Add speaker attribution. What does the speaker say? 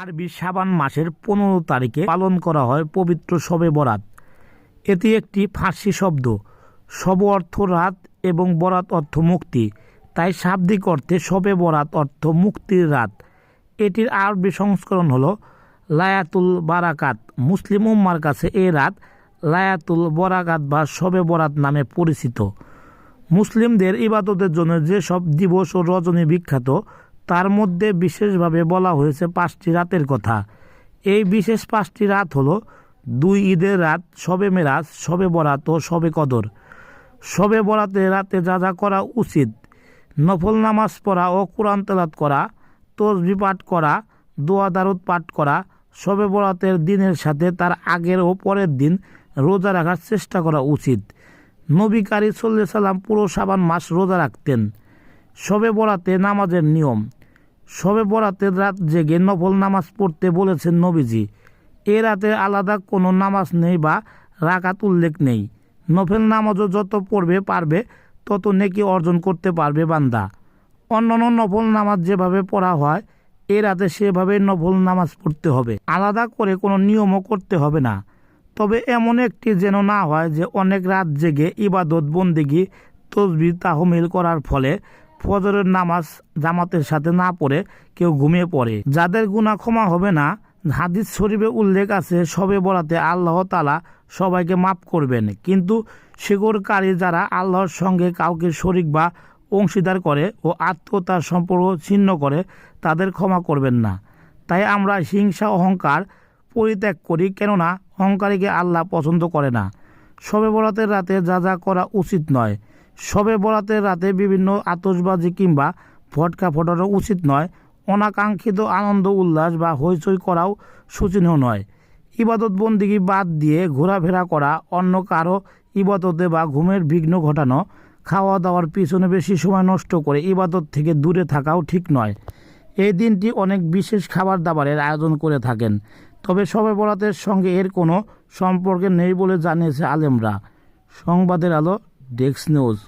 Speaker 1: আরবি সাবান মাসের পনেরো তারিখে পালন করা হয় পবিত্র শবে বরাত। এটি একটি ফার্সি শব্দ। শব অর্থ রাত এবং বরাত অর্থ মুক্তি। তাই শাব্দিক অর্থে শবে বরাত অর্থ মুক্তির রাত। এটির আরবি সংস্করণ হলো লায়াতুল বারাকাত। মুসলিম উম্মার কাছে এই রাত লায়াতুল বরাকাত বা শবে বরাত নামে পরিচিত। মুসলিমদের ইবাদতের জন্য যেসব দিবস ও রজনী বিখ্যাত তার মধ্যে বিশেষভাবে বলা হয়েছে পাঁচটি রাতের কথা। এই বিশেষ পাঁচটি রাত হলো দুই ঈদের রাত শবে মেরাজ শবে বরাত ও শবে কদর। শবে বরাতে রাতে যা যা করা উচিত, নফল নামাজ পড়া ও কোরআন তেলাত করা, তসবি পাঠ করা, দোয়া দারুদ পাঠ করা শবে বরাতের দিনের সাথে তার আগের ও পরের দিন রোজা রাখার চেষ্টা করা উচিত। নবী কারি সাল্লাম পুরো সাবান মাস রোজা রাখতেন। শবে বরাতে নামাজের নিয়ম। শবে বরাতে রাত জেগে নফল নামাজ পড়তে বলেছেন নবীজি। এ রাতে আলাদা কোনো নামাজ নেই বা রাকাত উল্লেখ নেই। নফেল নামাজও যত পড়বে পারবে, তত নেকি অর্জন করতে পারবে বান্দা। অন্যান্য নফল নামাজ যেভাবে পড়া হয়, এ রাতে সেভাবে নফল নামাজ পড়তে হবে। আলাদা করে কোনো নিয়মও করতে হবে না। তবে এমন একটি যেন না হয় যে অনেক রাত জেগে ইবাদত, বন্দিগি, তসবি, তাহমিল করার ফলে ফজরের নামাজ জামাতের সাথে না পড়ে কেউ ঘুমিয়ে পড়ে। যাদের গুণা ক্ষমা হবে না, হাদিস শরীফে উল্লেখ আছে, সবে বলাতে আল্লাহ তালা সবাইকে মাফ করবেন। কিন্তু শিকড়কারী যারা আল্লাহর সঙ্গে কাউকে শরিক বা অংশীদার করে ও আত্মতার সম্পর্ক ছিন্ন করে, তাদের ক্ষমা করবেন না। তাই আমরা হিংসা, অহংকার পরিত্যাগ করি, কেননা অহংকারীকে আল্লাহ পছন্দ করে না। শবে বরাতের রাতে যা যা করা উচিত নয়। শবে বরাতের রাতে বিভিন্ন আতসবাজি কিংবা ফটকা ফটানো উচিত নয়, অনাকাঙ্ক্ষিত আনন্দ, উল্লাস বা হইচই করাও শোচনীয় নয়। ইবাদত বন্দিগি বাদ দিয়ে ঘোরাফেরা করা, অন্য কারও ইবাদতে বা ঘুমের বিঘ্ন ঘটানো খাওয়া দাওয়ার পিছনে বেশি সময় নষ্ট করে ইবাদত থেকে দূরে থাকাও ঠিক নয়। এই দিনটি অনেক বিশেষ খাবার দাবারের আয়োজন করে থাকেন। তবে সবে বরাতের সঙ্গে এর কোনো সম্পর্কে নেই বলে জানিয়েছে আলেমরা। সংবাদের আলো Dick's nose